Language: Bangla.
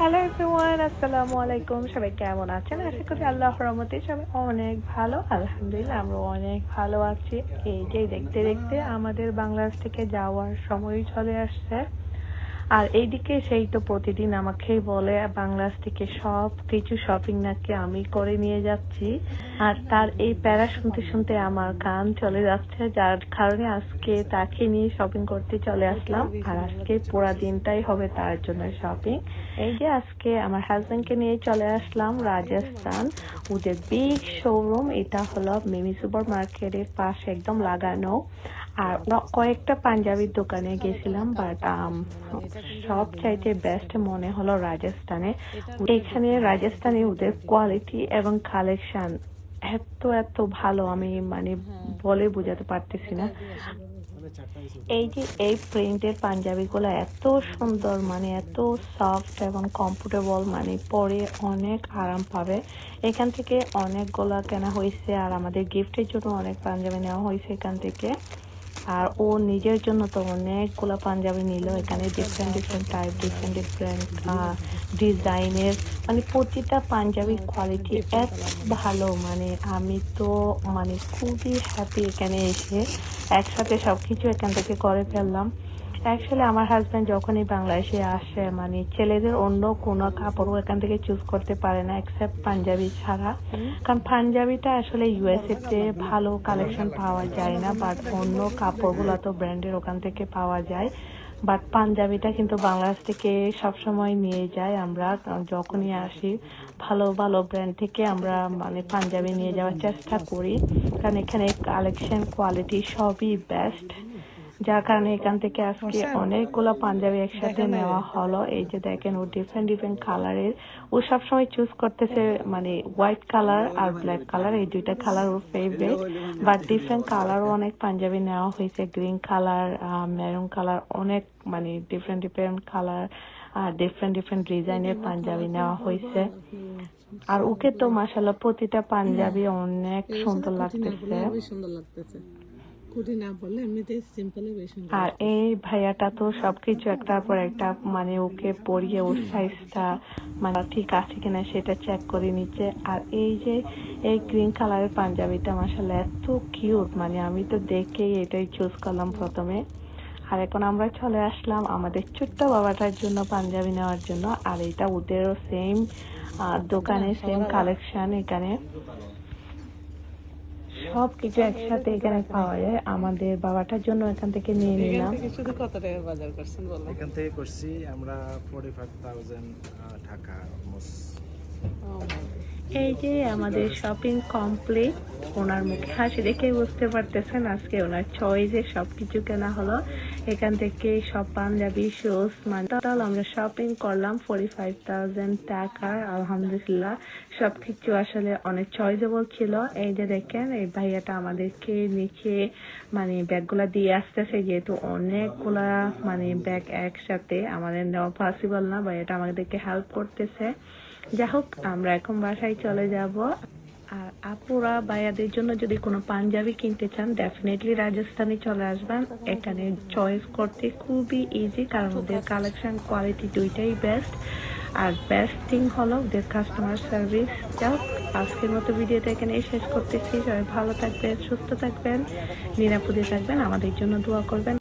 হ্যালো এভরিওয়ান আসসালামু আলাইকুম সবাই কেমন আছেন? আশা করি আল্লাহ রহমতে সবাই অনেক ভালো। আলহামদুলিল্লাহ আমরা অনেক ভালো আছি। এই যে দেখতে দেখতে আমাদের বাংলাদেশ থেকে যাওয়ার সময় চলে আসছে। আর এইদিকে সেই তো প্রতিদিন আমাকে বলে, বাংলাদেশ থেকে সব কিছু শপিং নাকি আমি করে নিয়ে যাচ্ছি। আর তার এই প্যারা শুনতে শুনতে আমার কান চলে যাচ্ছে, যার কারণে আজকে তাকে নিয়ে শপিং করতে চলে আসলাম। আর আজকে পুরা দিনটাই হবে তার জন্য শপিং এই যে আজকে আমার হাজবেন্ডকে নিয়ে চলে আসলাম, রাজস্থান। ওদের বিগ শোরুম এটা হলো মিমি সুপার মার্কেটের পাশে একদম লাগানো। আর কয়েকটা পাঞ্জাবির দোকানে গেছিলাম বাট সব চাইতে বেস্ট মনে হলো রাজস্থানে। এখানে রাজস্থানে ওদের কোয়ালিটি এবং কালেকশন এত এত ভালো আমি মানে বলে বোঝাতে পারতেছি না। এই যে এই প্রিন্টের পাঞ্জাবি গুলো এত সুন্দর মানে এত সফট এবং কমফোর্টেবল মানে পরে অনেক আরাম পাবে। এখান থেকে অনেকগুলা কেনা হয়েছে আর আমাদের গিফটের জন্য অনেক পাঞ্জাবি নেওয়া হয়েছে এখান থেকে। আর ও নিজের জন্য তো অনেকগুলো পাঞ্জাবি নিল। এখানে different different type different different ডিজাইনের। মানে প্রতিটা পাঞ্জাবির কোয়ালিটি এত ভালো মানে আমি তো মানে খুবই হ্যাপি এখানে এসে। একসাথে সব কিছু এখান থেকে করে ফেললাম। অ্যাকচুয়ালি আমার হাজব্যান্ড যখনই বাংলাদেশে আসে মানে ছেলেদের অন্য কোনো কাপড় এখান থেকে চুজ করতে পারে না এক্সেপ্ট পাঞ্জাবি ছাড়া। কারণ পাঞ্জাবিটা আসলে ইউএসএ তে ভালো কালেকশন পাওয়া যায় না বাট অন্য কাপড়গুলো তো ব্র্যান্ডের ওখান থেকে পাওয়া যায়। বাট পাঞ্জাবিটা কিন্তু বাংলাদেশ থেকে সবসময় নিয়ে যাই আমরা যখনই আসি ভালো ভালো ব্র্যান্ড থেকে আমরা মানে পাঞ্জাবি নিয়ে যাওয়ার চেষ্টা করি। কারণ এখানে কালেকশন কোয়ালিটি সবই বেস্ট যার কারণে এখান থেকে আজকে অনেকগুলো পাঞ্জাবি একসাথে নেওয়া হলো। এই যে দেখেন ও ডিফারেন্ট ডিফারেন্ট কালারের ও সবসময় চুজ করতেছে মানে হোয়াইট কালার আর ব্ল্যাক কালার এই দুইটা কালার ওর ফেভারিট বাট ডিফারেন্ট কালারও অনেক পাঞ্জাবি নেওয়া হয়েছে। গ্রিন কালার মেরুন কালার অনেক মানে ডিফারেন্ট ডিফারেন্ট কালার আর ডিফারেন্ট ডিফারেন্ট ডিজাইনের পাঞ্জাবি নেওয়া হয়েছে। আর ওকে তো মাসাল্লাহ প্রতিটা পাঞ্জাবি অনেক সুন্দর লাগতেছে। সুন্দর লাগতেছে। কুটি না বললে এমনিতে সিম্পলি বেশি আর এই ভাইয়াটা তো সবকিছু একটার পর একটা মানে ওকে পরিয়ে ওর সাইজটা মানে ঠিক আছে কিনা সেটা চেক করে নিচ্ছে। আর এই যে এই গ্রিন কালারের পাঞ্জাবিটা মাসাল্লাহ এত কিউট মানে আমি তো দেখেই এটাই চুজ করলাম প্রথমে। আর এখন আমরা চলে আসলাম আমাদের ছোট্ট বাবাটার জন্য পাঞ্জাবি নেওয়ার জন্য। আর এটা ওদেরও সেম দোকানে সেম কালেকশন এখানে। সব কিছু একসাথে এখানে পাওয়া যায়। আমাদের বাবাটার জন্য এখান থেকে নিয়ে নিলাম। শুধু কত টাকা বাজার করছেন বলেন এখান থেকে করছি আমরা ফোর্টি ফাইভ থাউজেন্ড টাকা অলমোস্ট এই যে আমাদের শপিং কমপ্লিট ওনার মুখে হাসি দেখে বুঝতে পারতেছেন আজকে ওনার চয়েসে সবকিছু কেনা হলো। এখান থেকে সব পাঞ্জাবি শুজ মানে টোটাল আমরা শপিং করলাম ফোর্টি ফাইভ থাউজেন্ড টাকার আলহামদুলিল্লাহ। সবকিছু আসলে অনেক চয়েসেবল ছিল। এই যে দেখেন, এই ভাইয়াটা আমাদেরকে নিচে মানে ব্যাগগুলা দিয়ে আসতেছে, যেহেতু অনেকগুলা মানে ব্যাগ একসাথে আমাদের নেওয়া পসিবল না, ভাইয়াটা আমাদেরকে হেল্প করতেছে। যাই হোক, আমরা এখন বাসায় চলে যাব। আর আপুরা ভাইয়াদের জন্য যদি কোনো পাঞ্জাবি কিনতে চান ডেফিনেটলি রাজস্থানে চলে আসবেন। এখানে চয়েস করতে খুবই ইজি কারণ ওদের কালেকশন কোয়ালিটি দুইটাই বেস্ট আর বেস্ট থিং হলো ওদের কাস্টমার সার্ভিস হোক আজকের মতো ভিডিওটা এখানে শেষ করতেছি। সবাই ভালো থাকবেন, সুস্থ থাকবেন, নিরাপদে থাকবেন। আমাদের জন্য দোয়া করবেন।